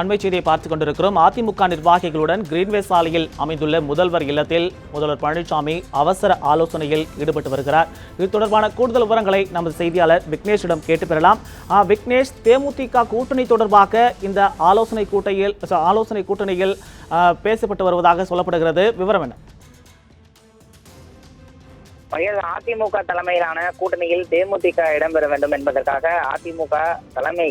அண்மை செய்தியை பார்த்துக் கொண்டிருக்கிறோம். அதிமுக நிர்வாகிகளுடன் கிரீன்வே சாலையில் அமைந்துள்ள முதல்வர் இல்லத்தில் முதல்வர் பழனிசாமி அவசர ஆலோசனையில் ஈடுபட்டு வருகிறார். இது தொடர்பான கூடுதல் விவரங்களை நமது செய்தியாளர் விக்னேஷிடம் கேட்டு பெறலாம். விக்னேஷ் தேமுதிக கூட்டணி தொடர்பாக இந்த ஆலோசனை கூட்டையில் ஆலோசனை கூட்டணியில் பேசப்பட்டு வருவதாக சொல்லப்படுகிறது. விவரம் என்ன? அதிமுக தலைமையிலான கூட்டணியில் தேமுதிக இடம்பெற வேண்டும் என்பதற்காக அதிமுக தலைமை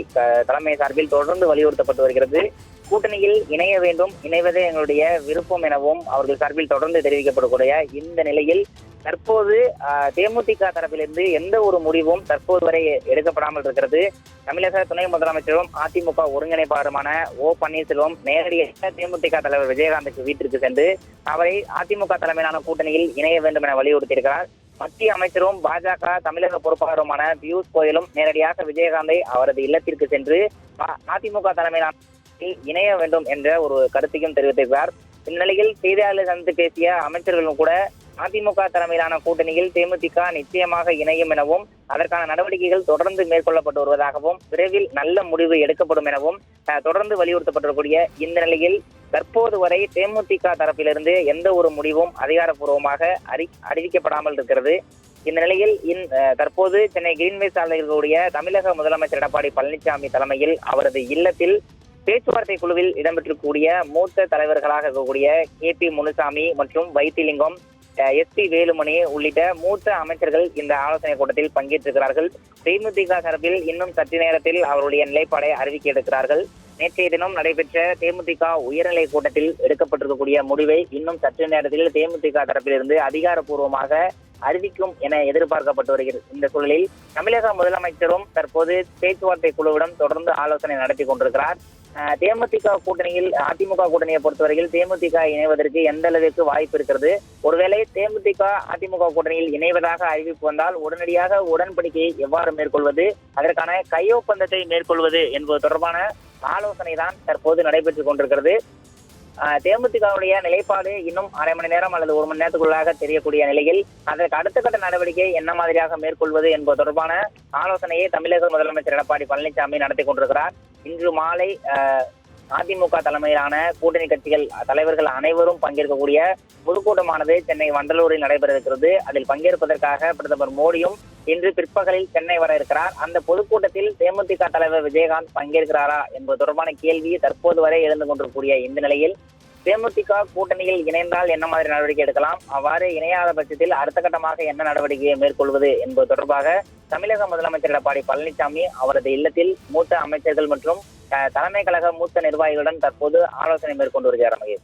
தலைமை சார்பில் தொடர்ந்து வலியுறுத்தப்பட்டு வருகிறது. கூட்டணியில் இணைய வேண்டும் இணைவதே எங்களுடைய விருப்பம் எனவும் அவர்கள் சார்பில் தொடர்ந்து தெரிவிக்கப்படக்கூடிய இந்த நிலையில் தற்போது தேமுதிக தரப்பிலிருந்து எந்த ஒரு முடிவும் தற்போது வரை எடுக்கப்படாமல் இருக்கிறது. தமிழக துணை முதலமைச்சரும் அதிமுக ஒருங்கிணைப்பாளருமான ஓ பன்னீர்செல்வம் நேரடியாக தேமுதிக தலைவர் விஜயகாந்துக்கு வீட்டிற்கு சென்று அவரை அதிமுக தலைமையிலான கூட்டணியில் இணைய வேண்டும் என வலியுறுத்தியிருக்கிறார். மத்திய அமைச்சரும் பாஜக தமிழக பொறுப்பாளருமான பியூஷ் கோயலும் நேரடியாக விஜயகாந்தை அவரது இல்லத்திற்கு சென்று அதிமுக தலைமையிலான இணைய வேண்டும் என்ற ஒரு கருத்தையும் தெரிவித்திருக்கிறார். இந்நிலையில் செய்தியாளர்கள் சந்தித்து பேசிய அமைச்சர்களும் கூட அதிமுக தலைமையிலான கூட்டணியில் தேமுதிக நிச்சயமாக இணையும் எனவும் அதற்கான நடவடிக்கைகள் தொடர்ந்து மேற்கொள்ளப்பட்டு வருவதாகவும் விரைவில் நல்ல முடிவு எடுக்கப்படும் எனவும் தொடர்ந்து வலியுறுத்தப்பட்டிருக்கூடிய இந்த நிலையில் தற்போது வரை தேமுதிக தரப்பிலிருந்து எந்த ஒரு முடிவும் அதிகாரப்பூர்வமாக அறி அறிவிக்கப்படாமல் இருக்கிறது. இந்த நிலையில் இன் தற்போது சென்னை கிரீன்வே சாலையில் இருக்கக்கூடிய தமிழக முதலமைச்சர் எடப்பாடி பழனிசாமி தலைமையில் அவரது இல்லத்தில் பேச்சுவார்த்தை குழுவில் இடம்பெற்றிருக்கக்கூடிய மூத்த தலைவர்களாக இருக்கக்கூடிய கே பி முனுசாமி மற்றும் வைத்திலிங்கம் எஸ் பி வேலுமணி உள்ளிட்ட மூத்த அமைச்சர்கள் இந்த ஆலோசனை கூட்டத்தில் பங்கேற்றிருக்கிறார்கள். தேமுதிக சார்பில் இன்னும் சற்று நேரத்தில் அவருடைய நிலைப்பாடை அறிவிக்க எடுக்கிறார்கள். நேற்றைய தினம் நடைபெற்ற தேமுதிக உயர்நிலை கூட்டத்தில் எடுக்கப்பட்டிருக்கக்கூடிய முடிவை இன்னும் சற்று நேரத்தில் தேமுதிக தரப்பிலிருந்து அதிகாரப்பூர்வமாக அறிவிக்கும் என எதிர்பார்க்கப்பட்டு வருகிறது. இந்த சூழலில் தமிழக முதலமைச்சரும் தற்போது பேச்சுவார்த்தை குழுவிடம் தொடர்ந்து ஆலோசனை நடத்தி கொண்டிருக்கிறார். தேமுதிக கூட்டணியில் அதிமுக கூட்டணியை பொறுத்தவரையில் தேமுதிக இணைவதற்கு எந்த அளவிற்கு வாய்ப்பு இருக்கிறது? ஒருவேளை தேமுதிக அதிமுக கூட்டணியில் இணைவதாக அறிவிப்பு வந்தால் உடனடியாக உடன்படிக்கையை எவ்வாறு மேற்கொள்வது? அதற்கான கையொப்பந்தத்தை மேற்கொள்வது என்பது தொடர்பான ஆலோசனை தான் தற்போது நடைபெற்றுக் கொண்டிருக்கிறது. தேமுதிகவுடைய நிலைப்பாடு இன்னும் அரை மணி நேரம் அல்லது ஒரு மணி நேரத்துக்குள்ளாக தெரியக்கூடிய நிலையில் அதற்கு அடுத்த கட்ட நடவடிக்கை என்ன மாதிரியாக மேற்கொள்வது என்பது தொடர்பான ஆலோசனையை தமிழக முதலமைச்சர் எடப்பாடி பழனிசாமி நடத்தி கொண்டிருக்கிறார். இன்று மாலை அதிமுக தலைமையிலான கூட்டணி கட்சிகள் தலைவர்கள் அனைவரும் பங்கேற்கக்கூடிய பொதுக்கூட்டமானது சென்னை வண்டலூரில் நடைபெற இருக்கிறது அதில் பங்கேற்பதற்காக பிரதமர் மோடியும் இன்று பிற்பகலில் சென்னை வர இருக்கிறார். அந்த பொதுக்கூட்டத்தில் தேமுதிக தலைவர் விஜயகாந்த் பங்கேற்கிறாரா என்பது தொடர்பான கேள்வி தற்போது வரை எழுந்து கொண்டிருக்கக்கூடிய இந்த நிலையில் தேமுதிக கூட்டணியில் இணைந்தால் என்ன மாதிரி நடவடிக்கை எடுக்கலாம்? அவ்வாறு இணையாத பட்சத்தில் அடுத்த கட்டமாக என்ன நடவடிக்கையை மேற்கொள்வது என்பது தொடர்பாக தமிழக முதலமைச்சர் எடப்பாடி பழனிசாமி அவரது இல்லத்தில் மூத்த அமைச்சர்கள் மற்றும் தலைமை கழக மூத்த நிர்வாகிகளுடன் தற்போது ஆலோசனை மேற்கொண்டு வருகிறார் மகேஷ்